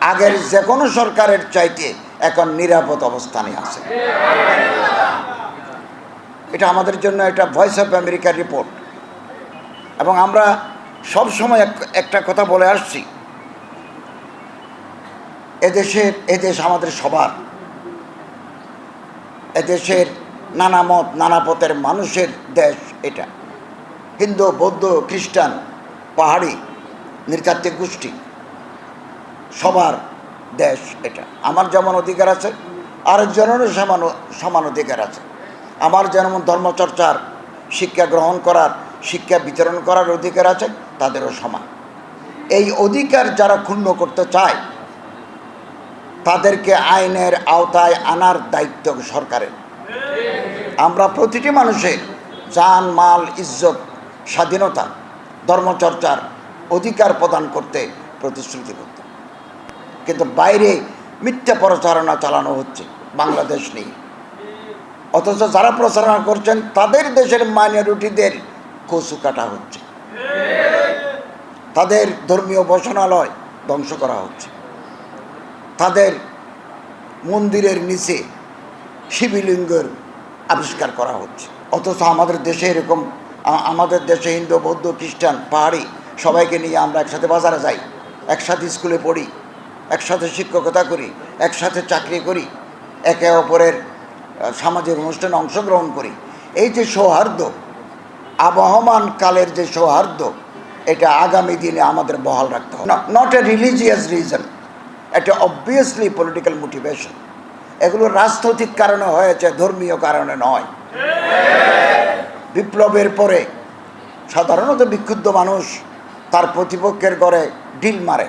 আগের যে কোনো সরকারের চাইতে এখন নিরাপদ অবস্থানে আছে। এটা আমাদের জন্য একটা ভয়েস অফ আমেরিকার রিপোর্ট এবং আমরা সব সময় একটা কথা বলে আসছি। এদেশের এদেশ আমাদের সবার। এদেশের নানা মত, নানা পথের মানুষের দেশ এটা। হিন্দু, বৌদ্ধ, খ্রিস্টান, পাহাড়ি, নৃতাত্ত্বিক গোষ্ঠী। সবার দেশ এটা। আমার যেমন অধিকার আছে, আরেকজনেরও সমান সমান অধিকার আছে। আমার যেমন ধর্মচর্চার শিক্ষা গ্রহণ করার, শিক্ষা বিতরণ করার অধিকার আছে, তাদেরও সমান। এই অধিকার যারা ক্ষুণ্ণ করতে চায়, তাদেরকে আইনের আওতায় আনার দায়িত্ব সরকারের। আমরা প্রতিটি মানুষের জান, মাল, ইজ্জত, স্বাধীনতা, ধর্মচর্চার অধিকার প্রদান করতে প্রতিশ্রুতি করত কিন্তু বাইরে মিথ্যা প্রচারণা চালানো হচ্ছে, বাংলাদেশ নেই। অথচ যারা প্রচারণা করছেন, তাদের দেশের মাইনরিটিদের কচু কাটা হচ্ছে। তাদের ধর্মীয় বসনালয় ধ্বংস করা হচ্ছে। তাদের মন্দিরের নিচে শিবলিঙ্গের আবিষ্কার করা হচ্ছে। অথচ আমাদের দেশে এরকম আমাদের দেশে হিন্দু, বৌদ্ধ, খ্রিস্টান, পাহাড়ি সবাইকে নিয়ে আমরা একসাথে বাজারে যাই, একসাথে স্কুলে পড়ি। একসাথে শিক্ষকতা করি, একসাথে চাকরি করি, একে অপরের সামাজিক অনুষ্ঠানে অংশগ্রহণ করি। এই যে সৌহার্দ্য, আবহমান কালের যে সৌহার্দ্য, এটা আগামী দিনে আমাদের বহাল রাখতে হবে। নট এ রিলিজিয়াস রিজন এটা অবভিয়াসলি পলিটিক্যাল মোটিভেশন এগুলো রাজনৈতিক কারণে হয়েছে, ধর্মীয় কারণে নয়। বিপ্লবের পরে সাধারণত বিক্ষুব্ধ মানুষ তার প্রতিপক্ষের ঘরে ডিল মারে।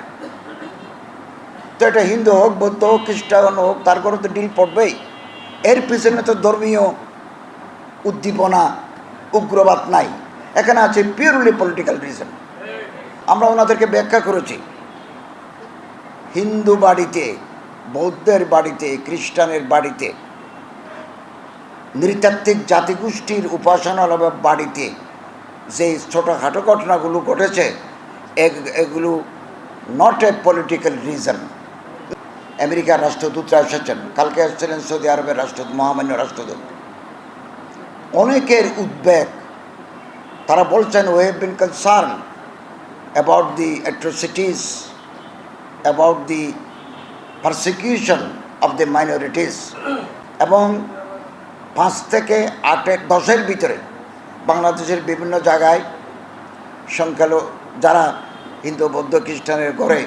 তো এটা হিন্দু হোক, বৌদ্ধ হোক, খ্রিস্টান হোক, তার ঘরে তো ডিল পড়বেই। এর পিছনে তো ধর্মীয় উদ্দীপনা, উগ্রবাদ নাই। এখানে আছে পিওরলি পলিটিক্যাল রিজন আমরা ওনাদেরকে ব্যাখ্যা করেছি। হিন্দু বাড়িতে, বৌদ্ধের বাড়িতে, খ্রিস্টানের বাড়িতে, নৃতাত্ত্বিক জাতিগোষ্ঠীর উপাসনালয় বাড়িতে যে ছোটোখাটো ঘটনাগুলো ঘটেছে, এগ- এগুলো নট এ পলিটিক্যাল রিজন আমেরিকার রাষ্ট্রদূতরা এসেছেন, কালকে এসেছিলেন সৌদি আরবের রাষ্ট্রদূত, মহামান্য রাষ্ট্রদূত। অনেকের উদ্বেগ, তারা বলছেন we have been concern about the atrocities about the persecution of the minorities এবং পাঁচ থেকে আটের দশের ভিতরে বাংলাদেশের বিভিন্ন জায়গায় সংখ্যালঘু, যারা হিন্দু, বৌদ্ধ, খ্রিস্টানের ঘরে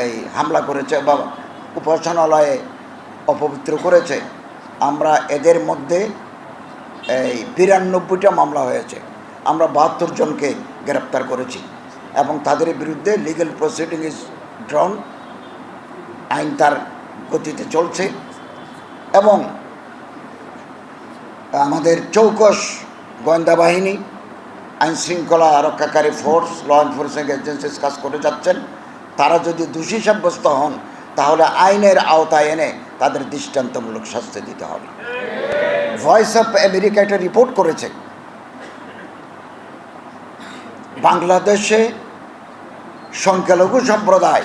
এই হামলা করেছে বা উপাসনালয়ে অপবিত্র করেছে। আমরা এদের মধ্যে এই বিরানব্বইটা মামলা হয়েছে। আমরা বাহাত্তর জনকে গ্রেপ্তার করেছি এবং তাদের বিরুদ্ধে লিগ্যাল প্রসিডিং ইজ ড্রন আইন তার গতিতে চলছে এবং আমাদের চৌকস গোয়েন্দা বাহিনী আইন শৃঙ্খলা রক্ষাকারী ফোর্স ল এনফোর্সমেন্ট এজেন্সিস কাজ করে যাচ্ছেন। তারা যদি দোষী সাব্যস্ত হন, তাহলে আইনের আওতায় এনে তাদের দৃষ্টান্তমূলক শাস্তি দিতে হবে। ভয়েস অফ আমেরিকা একটা রিপোর্ট করেছে। বাংলাদেশে সংখ্যালঘু সম্প্রদায়